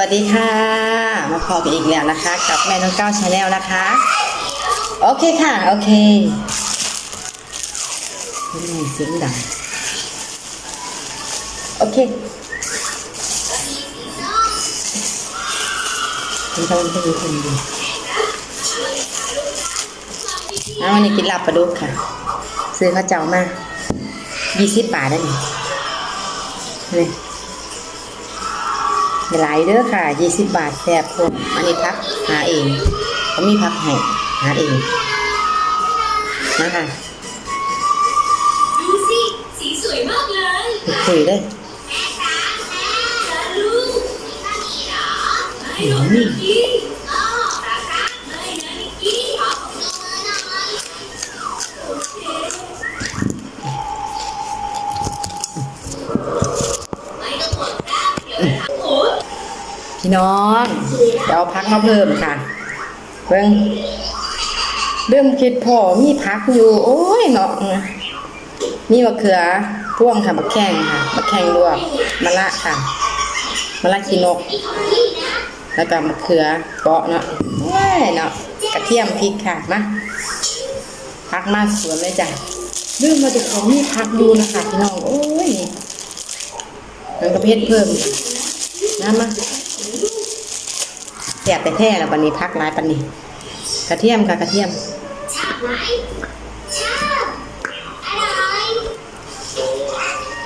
วัสดีค่ะ มาพบกันอีกแล้วนะคะ กับแม่น้องก้าวชาแนลนะคะ โอเคค่ะ โอเคนี่เสียงดังโอเคคุณกำลังจะมีคนดูเอาวันนี้กินลาบปลาดุกค่ะ ซื้อข้าวเจ้ามายี่สิบบาทได้ไหมนี่ หลายเด้อค่ะ20บาทแซ่บพวกอันนี้พักหาเองเขามีพักให้หาเองนะคะดูสิสีสวยมากเลยคุยเลยน พี่น้องเดี๋ยวเอาพักมาเพิ่มค่ะเบิ่งเริ่มคิดพอมีพักอยู่ โอ้ยเนาะมีมะเขือพ่วงค่ะมะแข้งค่ะมะแข้งลวกมะละค่ะมะละขีนก แล้วก็มะเขือเปาะเนาะเอ้ยเนาะกระเทียมพริกค่ะมาพักมาสวนเลยจ้ะเรื่องมาจากของมีพักอยู่นะคะพี่น้องโอ้ยมันก็เพชรเพิ่มน้ำมา สบแต่แท้แล้ววันนี้พักหลายปันนี้ กระเทียมค่ะกระเทียมชอบไหมชอบอร่อย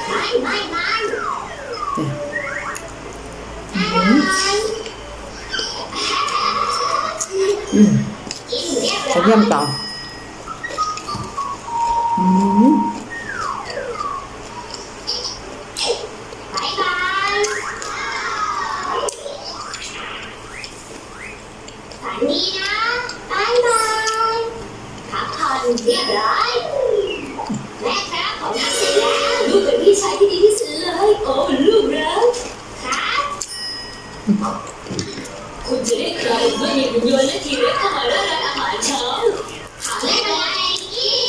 ไม่ไม่ไม่อร่อยอืมกระเทียมต่อม บายบายฝั นดีนะบายบายพักผ่อนเรียบร้อยแม่ครับของน้ำเสร็จแล้ว ลูกเป็นพี่ชายที่ดีที่สุดเลย โอ้ลูกรักครับ คุณจะเรียกใครเมื่อมีหุ่นยนต์และทีเร็กเข้ามารับประทานอาหารเช้าขอเล่นอะไรกี้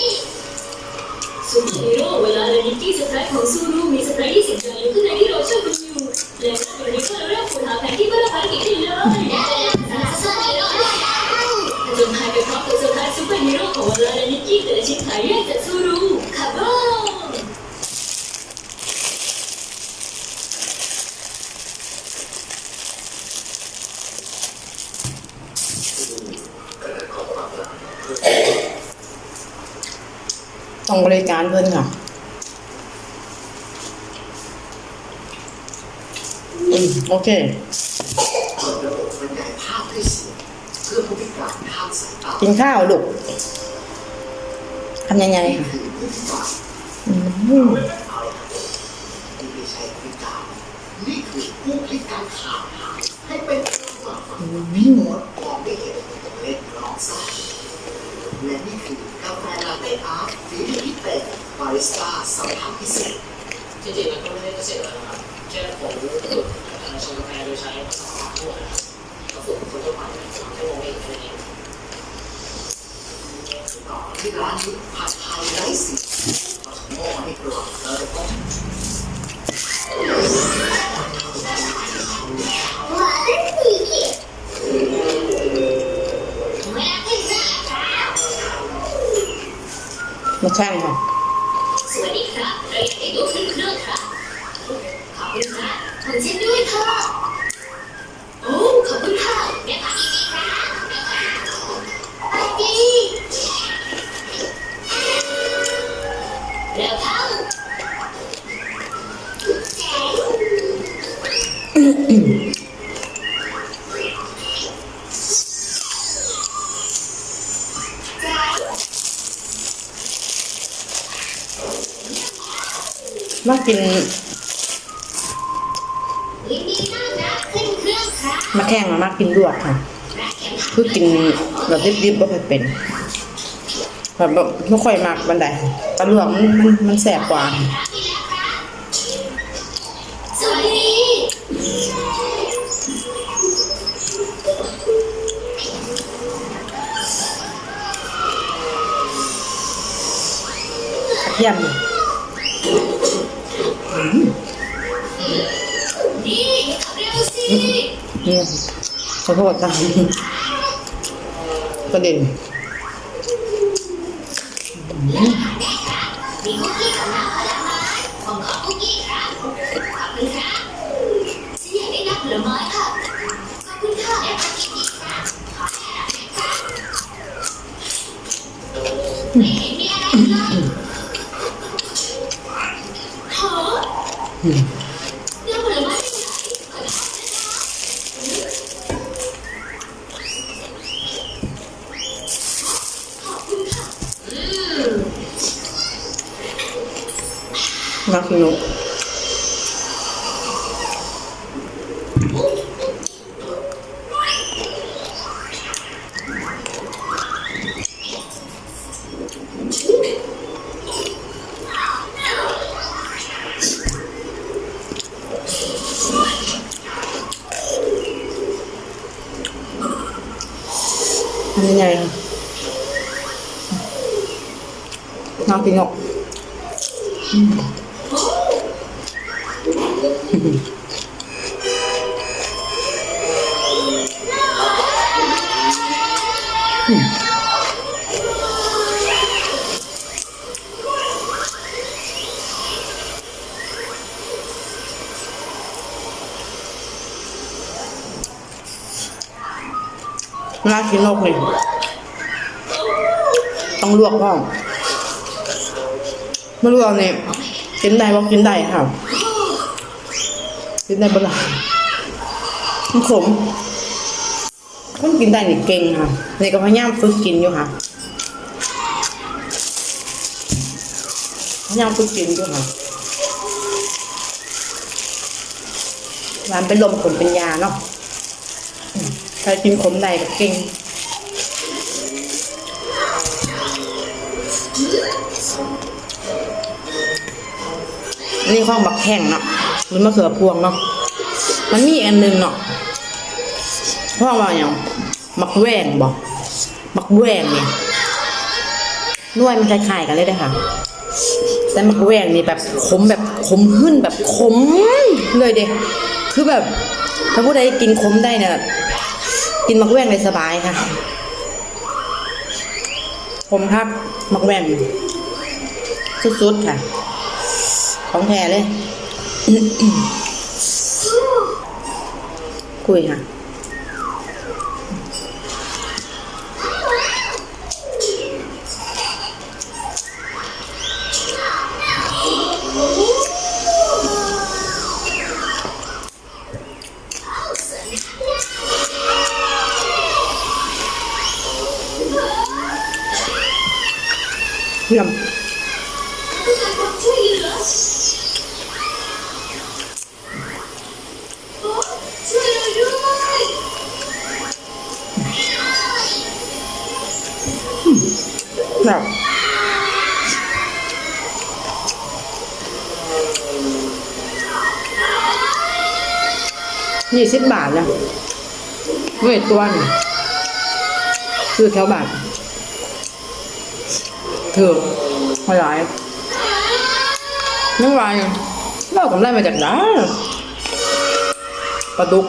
ซูเปอร์ฮีโร่เวลาเรนิกี้สไตร์ของซูรุมีสไตร์20อย่างอยู่ข้างในที่ บริการเพิ่นค่ะอืมโอเคกินข้าวลูกทำยังไงค่ะคือกู้คือผู้พิการขาดหายให้เป็นตัวหลักพี่มดมองไม่เห็นเล่นร้องซ่าและนี่คือกาแฟ เต้อาร์ตฝีมือพิเศษบาริสต้าสัมผัสพิเศษจริงๆมันก็ไม่ได้พิเศษอะไรนะครับแค่ผมฝึกชงกาแฟโดยใช้ภาษาทั่วนะครับก็ฝึกคนทั่วไปสามชั่วโมงเองแค่นี้ต่อที่ร้านนี้ผัดไทยไร้สีเราจะมอบให้กรอบแล้วก็ ไม่ใมากินมาแข้งมามากินลวกค่ะคือกินแบบดิบๆบ่ค่อยเป็นแบบไม่ค่อยมักบันไดปลาลวกมันมันแสบกว่าสวัสดีกระเทียม นี่ขับเร็วสินี่ขอโทษนะประเด็นมีคุกกี้กับน้ำผลไม้ผมขอคุกกี้ครับขอบคุณครับฉันอยากได้น้ำผลไม้ค่ะขอบคุณค่ะและขอบคุณครับขอให้รับนะครับไม่เห็นมีอะไรเลยโหน้ำผลไม้ที่ไหนขอโทษนะคะขอบคุณค่ะอืม นักสนุกทำ ยังน่ากินอะน่ากินนกนี่ต้องลวกพ่อไม่ลวกเนี่ยกินได้ว่ากินได้ค่ะ กินได้บ้างมันขมคนกินได้นี่เก่งค่ะนี่ก็พยายามฝึกกินอยู่ค่ะพยายามฝึกกินอยู่ค่ะร้านเป็นลมขมเป็นยาเนาะใครกินขมได้ก็เก่งนนี้ข้องบักแห้งเนาะ หรือมะเขือพวงเนาะมันมีอันหนึงเนาะพ่อว่าอย่างมักแวงบอกมักแวงเนี่ยด้วยมันคล้ายๆกันเลยด้ค่ะแต่มักแวงนี่แบบขมแบบขมขึ้นแบบขมเลยเด็คือแบบ ถ้าผู้ใดกินขมได้เนี่ยกินมักแวงได้สบายค่ะผมครับมักแวงสุดๆค่ะ ของแท้เลย คุยค่ะ เยี่ยม ต้องการความช่วยเหลือโอ้ช่วยเราด้วย แบบ ยี่สิบบาทนะเว้ยตัวหนึงคือแถวบาทถือไม่ไรไม่ไรเรากำไรมาจากไหนปลาดุก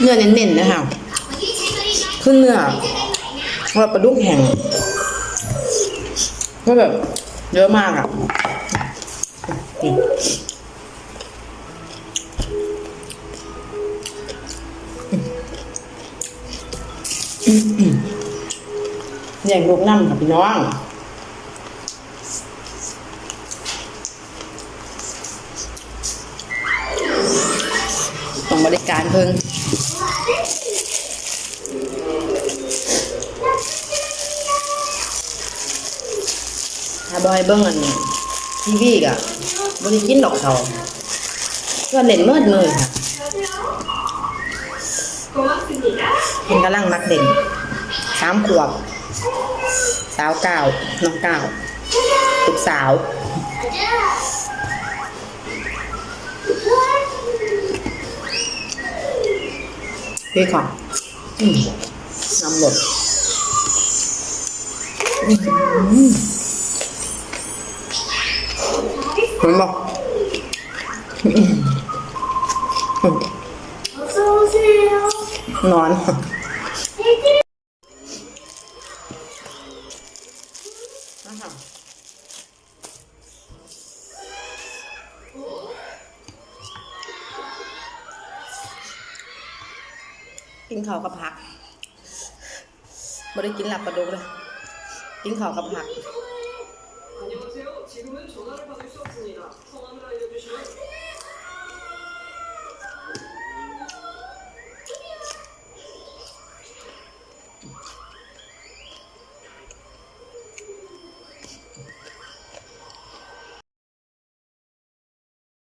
เนื้อเน้นๆนะคะวันนี้ใช้บริการขึ้นเนื้อว่าปลาดุกแห้งก็แบบเยอะมากอะ นี่แย่งลูกน้ำค่ะพี่น้องต้องบริการเพิ่งถ้าบอยเบิ้งอันทีวีกะบริกินดอกเขาก็เล่นเมิดเลยค่ะ เป็นกำลังมักเด่นสามขวบ สาวเก้าน้องเก้าลูกสาวพี่ค่ะอืมน้ำหมดเห็นบอก นอน นะคะกินข้าวกับผักไม่ได้กินหลับปลาดุกเลย กินข้าวกับผัก 안녕하세요. 지금은 전화를 받을 수 없습니다. 성함을 알려주시면